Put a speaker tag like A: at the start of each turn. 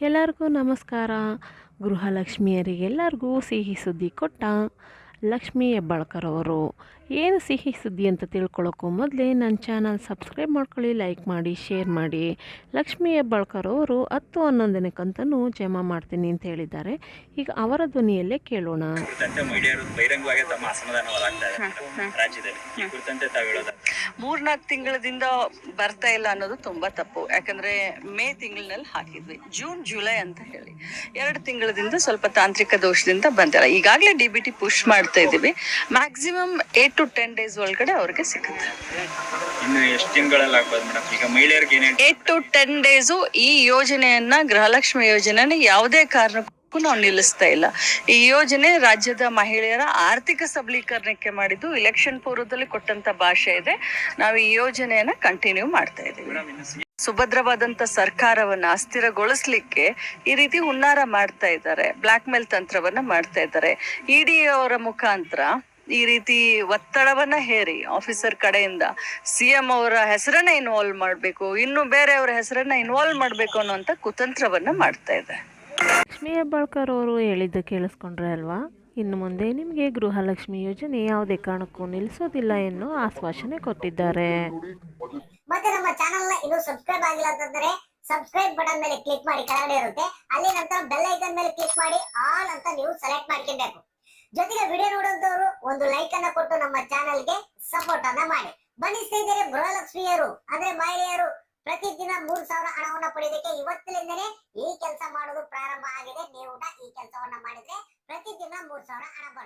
A: ಎಲ್ಲರಿಗೂ ನಮಸ್ಕಾರ. ಗೃಹಲಕ್ಷ್ಮಿಯರಿಗೆಲ್ಲರಿಗೂ ಸಿಹಿ ಸುದ್ದಿ ಕೊಟ್ಟ ಲಕ್ಷ್ಮೀ ಹೆಬ್ಬಾಳ್ಕರ್ ಅವರು. ಏನು ಸಿಹಿ ಸುದ್ದಿ ಅಂತ ತಿಳ್ಕೊಳ್ಳೋಕ್ಕೂ ಮೊದಲೇ ನನ್ನ ಚಾನಲ್ ಸಬ್ಸ್ಕ್ರೈಬ್ ಮಾಡ್ಕೊಳ್ಳಿ ಲೈಕ್ ಮಾಡಿ ಶೇರ್ ಮಾಡಿ. ಲಕ್ಷ್ಮೀ ಹೆಬ್ಬಾಳ್ಕರ್ ಅವರು ಹತ್ತು ಹನ್ನೊಂದನೇ ಕಂತನ್ನು ಜಮಾ ಮಾಡ್ತೀನಿ ಅಂತ ಹೇಳಿದ್ದಾರೆ. ಈಗ ಅವರ ಧ್ವನಿಯಲ್ಲೇ ಕೇಳೋಣ.
B: ಬಹಿರಂಗವಾಗಿ ತಮ್ಮ ಅಸಮಾಧಾನ ಇದೆ ರಾಜ್ಯದಲ್ಲಿ ಈ ಕುರಿತಂತೆ ತಾವು ಹೇಳೋದ
C: ಮೂರ್ನಾಲ್ಕು ತಿಂಗಳದಿಂದ ಬರ್ತಾ ಇಲ್ಲ ಅನ್ನೋದು ತುಂಬಾ ತಪ್ಪು. ಯಾಕಂದ್ರೆ ಮೇ ತಿಂಗಳಿನಲ್ಲಿ ಹಾಕಿದ್ವಿ. ಜೂನ್ ಜುಲೈ ಅಂತ ಹೇಳಿ. ಎರಡು ತಿಂಗಳದಿಂದ ಸ್ವಲ್ಪ ತಾಂತ್ರಿಕ ದೋಷದಿಂದ ಬಂದಿಲ್ಲ. ಈಗಾಗಲೇ ಡಿ ಬಿ ಟಿ ಪುಷ್ ಮಾಡ್ತಾ ಇದೀವಿ maximum eight to ten days ಒಳಗಡೆ ಅವ್ರಿಗೆ ಸಿಗುತ್ತೆ.
B: ಇನ್ನು ಎಷ್ಟು ತಿಂಗಳಲ್ಲಿ ಆಗ್ಬೋದು ಮೇಡಮ್ ಈಗ ಮಹಿಳೆಯರಿಗೆ ಏನೇನು
C: ಏಟ್ ಟು ಟೆನ್ ಡೇಸು ಈ ಯೋಜನೆಯನ್ನ ಗೃಹಲಕ್ಷ್ಮಿ ಯೋಜನೆ ಯಾವುದೇ ಕಾರಣಕ್ಕೂ ನಾವು ನಿಲ್ಲಿಸ್ತಾ ಇಲ್ಲ. ಈ ಯೋಜನೆ ರಾಜ್ಯದ ಮಹಿಳೆಯರ ಆರ್ಥಿಕ ಸಬಲೀಕರಣಕ್ಕೆ ಮಾಡಿದ್ದು ಇಲೆಕ್ಷನ್ ಪೂರ್ವದಲ್ಲಿ ಕೊಟ್ಟಂತ ಭಾಷೆ ಇದೆ. ನಾವು ಈ ಯೋಜನೆಯನ್ನ ಕಂಟಿನ್ಯೂ ಮಾಡ್ತಾ ಇದ್ದೀವಿ. ಸುಭದ್ರವಾದಂತ ಸರ್ಕಾರವನ್ನ ಅಸ್ಥಿರಗೊಳಿಸ್ಲಿಕ್ಕೆ ಈ ರೀತಿ ಹುನ್ನಾರ ಮಾಡ್ತಾ ಇದ್ದಾರೆ. ಬ್ಲಾಕ್ ಮೇಲ್ ತಂತ್ರವನ್ನ ಮಾಡ್ತಾ ಇದ್ದಾರೆ. ಇಡಿ ಅವರ ಮುಖಾಂತರ ಈ ರೀತಿ ಒತ್ತಡವನ್ನ ಹೇರಿ ಆಫೀಸರ್ ಕಡೆಯಿಂದ ಸಿ ಎಂ ಅವರ ಹೆಸರನ್ನ ಇನ್ವಾಲ್ವ್ ಮಾಡಬೇಕು, ಇನ್ನು ಬೇರೆಯವರ ಹೆಸರನ್ನ ಇನ್ವಾಲ್ವ್ ಮಾಡಬೇಕು ಅನ್ನುವಂತ ಕುತಂತ್ರವನ್ನ ಮಾಡ್ತಾ ಇದೆ.
A: ಲಕ್ಷ್ಮೀ ಹೆಬ್ಬಾಳ್ಕರ್ ಅವರು ಹೇಳಿದ್ದು ಕೇಳಿಸ್ಕೊಂಡ್ರೆ ಅಲ್ವಾ? ಇನ್ನು ಮುಂದೆ ನಿಮಗೆ ಗೃಹಲಕ್ಷ್ಮಿ ಯೋಜನೆ ಯಾವುದೇ ಕಾರಣಕ್ಕೂ ನಿಲ್ಲಿಸೋದಿಲ್ಲ ಎನ್ನು ಆಶ್ವಾಸನೆ ಕೊಟ್ಟಿದ್ದಾರೆ.
D: ಮತ್ತೆ ನಮ್ಮ ಚಾನೆಲ್ ಇನ್ನು ಸಬ್ಸ್ಕ್ರೈಬ್ ಆಗಿಲ್ಲ ಅಂತಂದ್ರೆ ಸಬ್ಸ್ಕ್ರೈಬ್ ಬಟನ್ ಮೇಲೆ ಕ್ಲಿಕ್ ಮಾಡಿ, ಕೆಳಗಡೆ ಇರುತ್ತೆ. ಅಲ್ಲಿ ನಂತರ ಬೆಲ್ ಐಕನ್ ಮೇಲೆ ಕ್ಲಿಕ್ ಮಾಡಿ ಆಲ್ ಅಂತ ನೀವು ಸೆಲೆಕ್ಟ್ ಮಾಡ್ಕೊಬೇಕು. ಜೊತೆಗೆ ವಿಡಿಯೋ ನೋಡುವಂತವರು ಒಂದು ಲೈಕ್ ಅನ್ನ ಕೊಟ್ಟು ನಮ್ಮ ಚಾನೆಲ್ಗೆ ಸಪೋರ್ಟ್ ಅನ್ನ ಮಾಡಿ. ಬನ್ನಿ ಸ್ನೇಹಿತರೆ ಗೃಹಲಕ್ಷ್ಮಿಯರು, ಅಂದ್ರೆ ಮಹಿಳೆಯರು, ಪ್ರತಿದಿನ ಮೂರ್ ಸಾವಿರ ಹಣವನ್ನ ಪಡೆಯೋದಕ್ಕೆ ಇವತ್ತಿನಿಂದನೇ ಈ ಕೆಲಸ ಮಾಡೋದು ಪ್ರಾರಂಭ ಆಗಿದೆ. ನೀವು ಈ ಕೆಲಸವನ್ನ ಮಾಡಿದ್ರೆ ಪ್ರತಿದಿನ ಮೂರ್ ಸಾವಿರ ಹಣ ಬರುತ್ತೆ.